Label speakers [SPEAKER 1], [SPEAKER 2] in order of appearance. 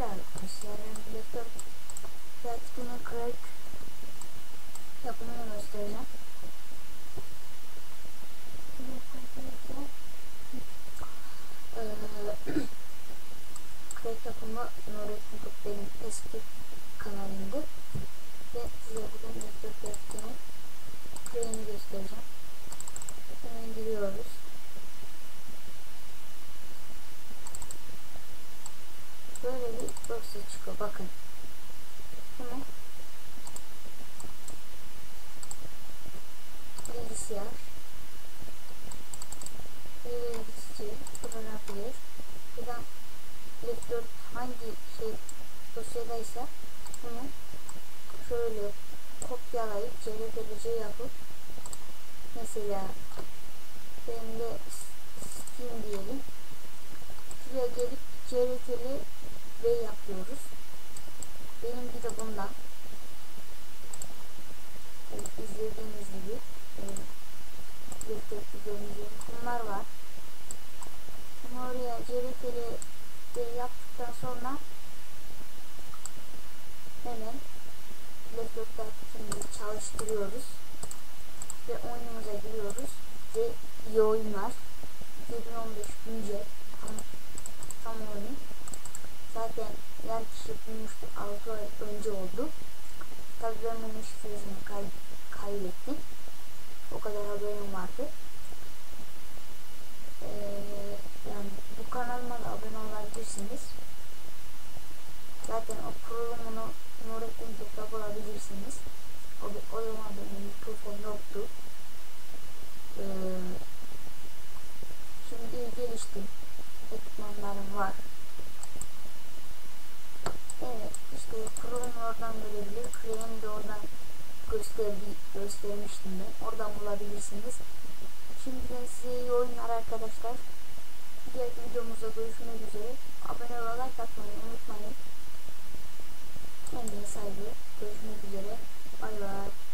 [SPEAKER 1] arkadaşlar sizlere laptop Platini Crack yapımını göstereceğim. Crack yapımı Nurettin Kut benim eski kanalımdı. Ve size bugün laptop Platini Crack'ini göstereceğim. Hemen giriyoruz. böyle dosya çıkıyor bakın. Bunu bilgisayar. Bilgisayar. Fotoğraflayır buradan laptop hangi şey dosyadaysa bunu şöyle kopyalayıp CTRL-C yapıp mesela benim de V yapıyoruz. Benimki de bundan. Evet, izlediğiniz gibi e, laptop videomuz bunlar var. Bunu oraya V yaptıktan sonra hemen laptopta şimdi çalıştırıyoruz ve oyunumuza giriyoruz ve iyi oyunlar 2015 güncel 6 ay önce oldu. Tabi ben bunun şifresini kay kaybettim o kadar haberim vardı. Ee, yani bu kanalıma da abone olabilirsiniz. Zaten o kurulumunu Nurettin Top'ta bulabilirsiniz. O, o zaman benim mikrofon yoktu. Ee, şimdi geliştim ekipmanlarım var Evet işte kurulum oradan görebilir. Krem de oradan gösterdi, göstermiştim ben. Oradan bulabilirsiniz. Şimdiden size iyi oyunlar arkadaşlar. Diğer videomuzda görüşmek üzere. Abone ve like atmayı unutmayın. Kendine saygı. Görüşmek üzere. Bay bay.